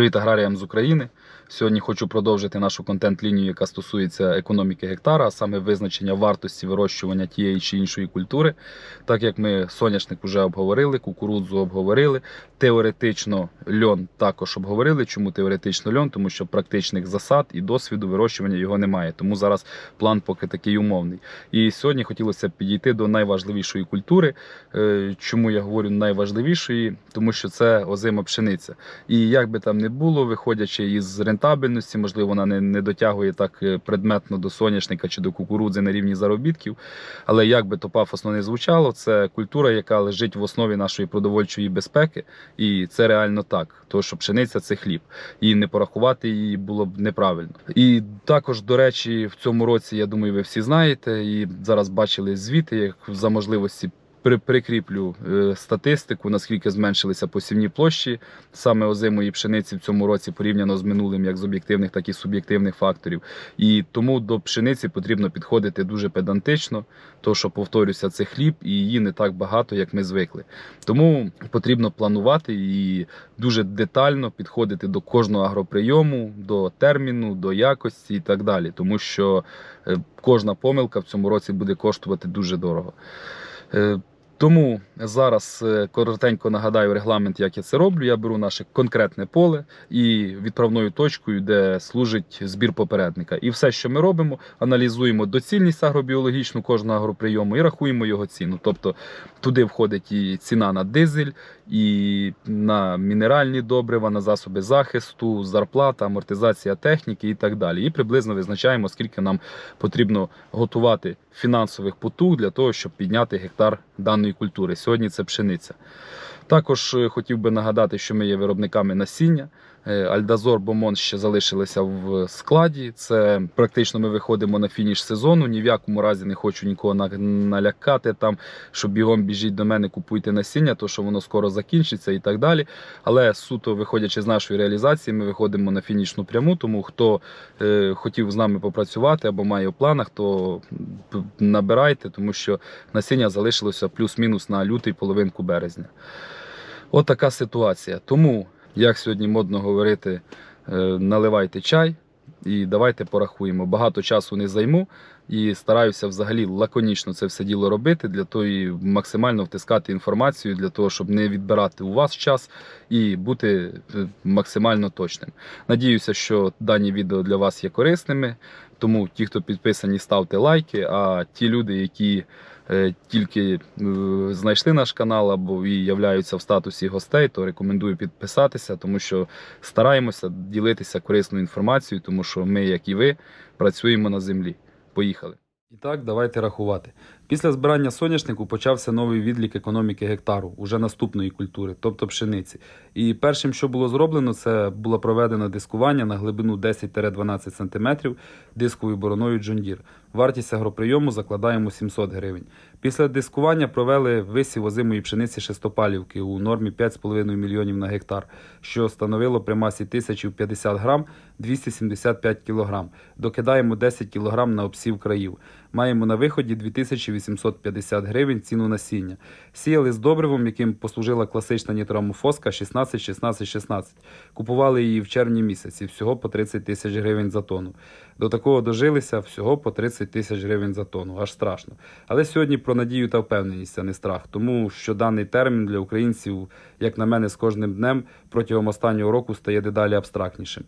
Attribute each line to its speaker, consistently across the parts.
Speaker 1: Привіт аграріям з України. Сьогодні хочу продовжити нашу контент-лінію, яка стосується економіки гектара, а саме визначення вартості вирощування тієї чи іншої культури. Так як ми соняшник вже обговорили, кукурудзу обговорили. Теоретично льон також обговорили. Чому теоретично льон? Тому що практичних засад і досвіду вирощування його немає. Тому зараз план поки такий умовний. І сьогодні хотілося б підійти до найважливішої культури. Е, Чому я говорю найважливішої? Тому що це озима пшениця. І як би там не було, виходячи із рентабельності, можливо, вона не, не дотягує так е, предметно до соняшника чи до кукурудзи на рівні заробітків. Але як би то пафосно не звучало, це культура, яка лежить в основі нашої продовольчої безпеки, і це реально так. Тому що пшениця це хліб, і не порахувати її було б неправильно. І також, до речі, в цьому році, я думаю, ви всі знаєте, і зараз бачили звіти, як за можливості прикріплю е, статистику, наскільки зменшилися посівні площі саме озимої пшениці в цьому році порівняно з минулим, як з об'єктивних, так і суб'єктивних факторів. І тому до пшениці потрібно підходити дуже педантично, то що повторюся, це хліб, і її не так багато, як ми звикли. Тому потрібно планувати і дуже детально підходити до кожного агроприйому, до терміну, до якості і так далі, тому що е, кожна помилка в цьому році буде коштувати дуже дорого. Тому зараз е, коротенько нагадаю регламент, як я це роблю. Я беру наше конкретне поле і відправною точкою, де служить збір попередника. І все, що ми робимо, аналізуємо доцільність агробіологічну кожного агроприйому і рахуємо його ціну. Тобто туди входить і ціна на дизель, і на мінеральні добрива, на засоби захисту, зарплата, амортизація техніки і так далі. І приблизно визначаємо, скільки нам потрібно готувати фінансових потуг для того, щоб підняти гектар даної культури. Сьогодні це пшениця. Також е, хотів би нагадати, що ми є виробниками насіння. Е, Альдазор Бомон ще залишилися в складі. Це практично ми виходимо на фініш сезону. Ні в якому разі не хочу нікого налякати там, що бігом біжіть до мене, купуйте насіння, то що воно скоро закінчиться і так далі. Але суто виходячи з нашої реалізації, ми виходимо на фінішну пряму. Тому хто е, хотів з нами попрацювати або має в планах, то набирайте, тому що насіння залишилося плюс-мінус на лютий половинку березня. От така ситуація. Тому, як сьогодні модно говорити, е, наливайте чай і давайте порахуємо. Багато часу не займу і стараюся взагалі лаконічно це все діло робити, для того і максимально втискати інформацію, для того, щоб не відбирати у вас час і бути е, максимально точним. Надіюся, що дані відео для вас є корисними. Тому ті, хто підписані, ставте лайки. А ті люди, які е, тільки е, знайшли наш канал або і являються в статусі гостей, то рекомендую підписатися, тому що стараємося ділитися корисною інформацією, тому що ми, як і ви, працюємо на землі. Поїхали. І так, давайте рахувати. Після збирання соняшнику почався новий відлік економіки гектару, уже наступної культури, тобто пшениці. І першим, що було зроблено, це було проведено дискування на глибину 10-12 см дисковою бороною Deere. Вартість агроприйому закладаємо 700 гривень. Після дискування провели висів озимої пшениці шестопалівки у нормі 5,5 мільйонів на гектар, що становило при масі тисячі в 50 грам 275 кг. Докидаємо 10 кг на обсів країв. Маємо на виході 2850 гривень ціну насіння. Сіяли з добривом, яким послужила класична нітроамофоска 16-16-16. Купували її в червні місяці, всього по 30 тисяч гривень за тонну. До такого дожилися всього по 30 тисяч гривень за тонну. Аж страшно. Але сьогодні про надію та впевненість, а не страх. Тому що даний термін для українців, як на мене, з кожним днем протягом останнього року стає дедалі абстрактнішим.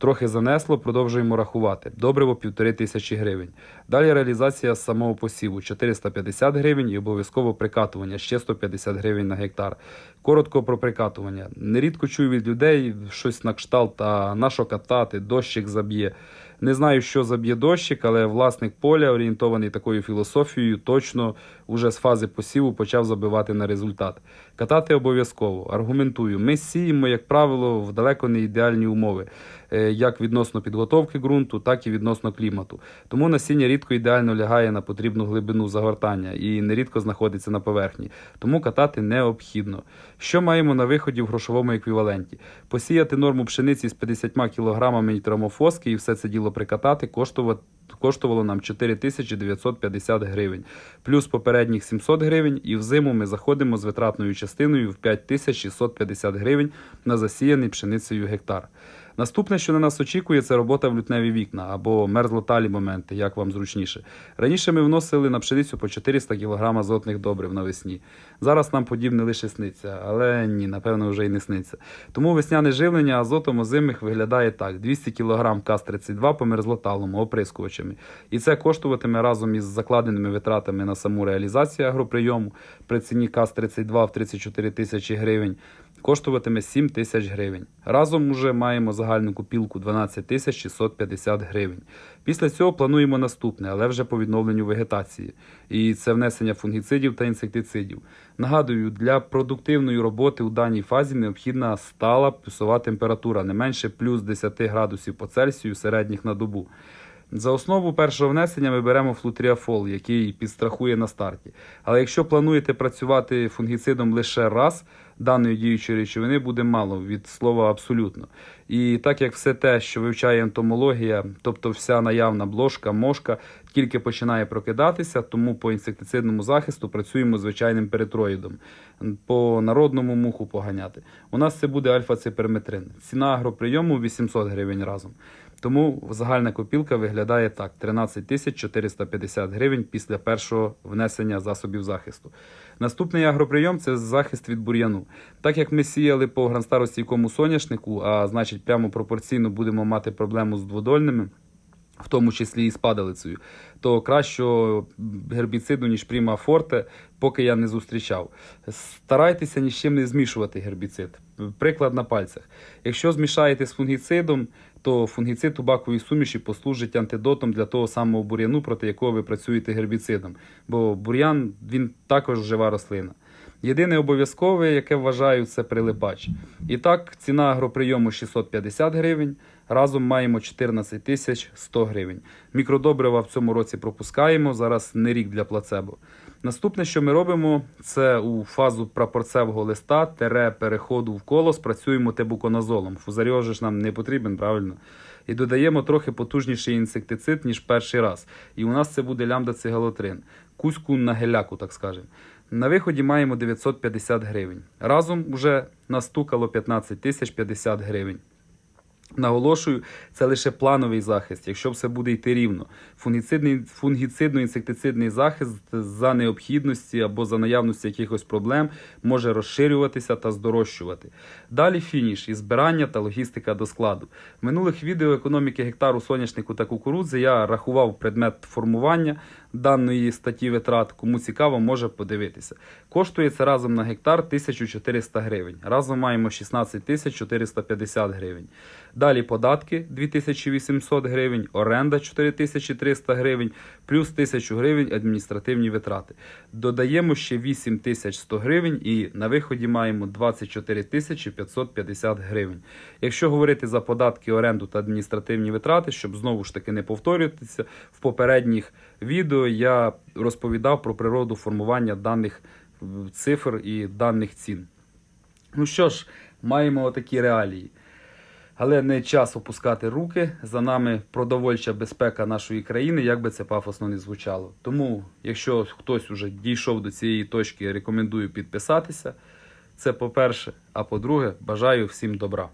Speaker 1: Трохи занесло, продовжуємо рахувати. Добриво півтори тисячі гривень. Далі реалізація самого посіву 450 гривень і обов'язково прикатування ще 150 гривень на гектар. Коротко про прикатування. Нерідко чую від людей щось на кшталт, а на що катати, дощик заб'є. Не знаю, що заб'є дощик, але власник поля, орієнтований такою філософією, точно уже з фази посіву почав забивати на результат. Катати обов'язково. Аргументую, ми сіємо, як правило, в далеко не ідеальні умови, е, як відносно підготовки ґрунту, так і відносно клімату. Тому насіння рідко ідеально лягає на потрібну глибину загортання і нерідко знаходиться на поверхні. Тому катати необхідно. Що маємо на виході в грошовому еквіваленті? Посіяти норму пшениці з 50 кг нітромофоски і все це діло прикатати коштуватиме коштувало нам 4950 гривень, плюс попередніх 700 гривень, і взиму ми заходимо з витратною частиною в 5650 гривень на засіяний пшеницею гектар. Наступне, що на нас очікує, це робота в лютневі вікна або мерзлоталі моменти, як вам зручніше. Раніше ми вносили на пшеницю по 400 кг азотних добрив навесні. Зараз нам подібне лише сниться, але ні, напевно, вже й не сниться. Тому весняне живлення азотом озимих виглядає так: 200 кг КАЗ-32 по мерзлоталому оприскувачами. І це коштуватиме разом із закладеними витратами на саму реалізацію агроприйому при ціні КАЗ-32 в 34 тисячі гривень коштуватиме 7 тисяч гривень. Разом уже маємо загальну купілку 12 тисяч 650 гривень. Після цього плануємо наступне, але вже по відновленню вегетації. І це внесення фунгіцидів та інсектицидів. Нагадую, для продуктивної роботи у даній фазі необхідна стала плюсова температура, не менше плюс 10 градусів по Цельсію середніх на добу. За основу першого внесення ми беремо флутріафол, який підстрахує на старті. Але якщо плануєте працювати фунгіцидом лише раз, даної діючої речовини буде мало від слова абсолютно. І так як все те, що вивчає ентомологія, тобто вся наявна бложка, мошка, тільки починає прокидатися, тому по інсектицидному захисту працюємо звичайним перитроїдом. По народному муху поганяти. У нас це буде альфа-циперметрин. Ціна агроприйому 800 гривень разом. Тому загальна копілка виглядає так: 13 тисяч 450 гривень після першого внесення засобів захисту. Наступний агроприйом це захист від бур'яну. Так як ми сіяли по гранстаростійкому соняшнику, а значить прямо пропорційно будемо мати проблему з дводольними. В тому числі і з падалицею, то кращого гербіциду, ніж Prima Forte, поки я не зустрічав. Старайтеся ні з чим не змішувати гербіцид. Приклад на пальцях. Якщо змішаєте з фунгіцидом, то фунгіцид у суміші послужить антидотом для того самого бур'яну, проти якого ви працюєте гербіцидом. Бо бур'ян він також жива рослина. Єдине обов'язкове, яке вважаю, це прилипач. І так, ціна агроприйому 650 гривень. Разом маємо 14 тисяч 100 гривень. Мікродобрива в цьому році пропускаємо. Зараз не рік для плацебо. Наступне, що ми робимо, це у фазу прапорцевого листа тере переходу в колос працюємо тебуконазолом. Фузаріоз же ж нам не потрібен, правильно? І додаємо трохи потужніший інсектицид, ніж перший раз. І у нас це буде лямда-цигалотрин. Кузьку на геляку, так скажемо. На виході маємо 950 гривень. Разом вже настукало 15 тисяч 50 гривень. Наголошую, це лише плановий захист, якщо все буде йти рівно. Фунгіцидний, фунгіцидно-інсектицидний захист за необхідності або за наявності якихось проблем може розширюватися та здорожчувати. Далі фініш і збирання та логістика до складу. В минулих відео економіки гектару соняшнику та кукурудзи я рахував предмет формування даної статті витрат. Кому цікаво, може подивитися. Коштує це разом на гектар 1400 гривень. Разом маємо 16 тисяч 450 гривень. Далі податки 2800 гривень, оренда 4300 гривень, плюс 1000 гривень адміністративні витрати. Додаємо ще 8100 гривень і на виході маємо 24 550 гривень. Якщо говорити за податки, оренду та адміністративні витрати, щоб знову ж таки не повторюватися, в попередніх відео я розповідав про природу формування даних е, цифр і даних цін. Ну що ж, маємо такі реалії. Але не час опускати руки. За нами продовольча безпека нашої країни, як би це пафосно не звучало. Тому, якщо хтось уже дійшов до цієї точки, рекомендую підписатися. Це по-перше. А по-друге, бажаю всім добра.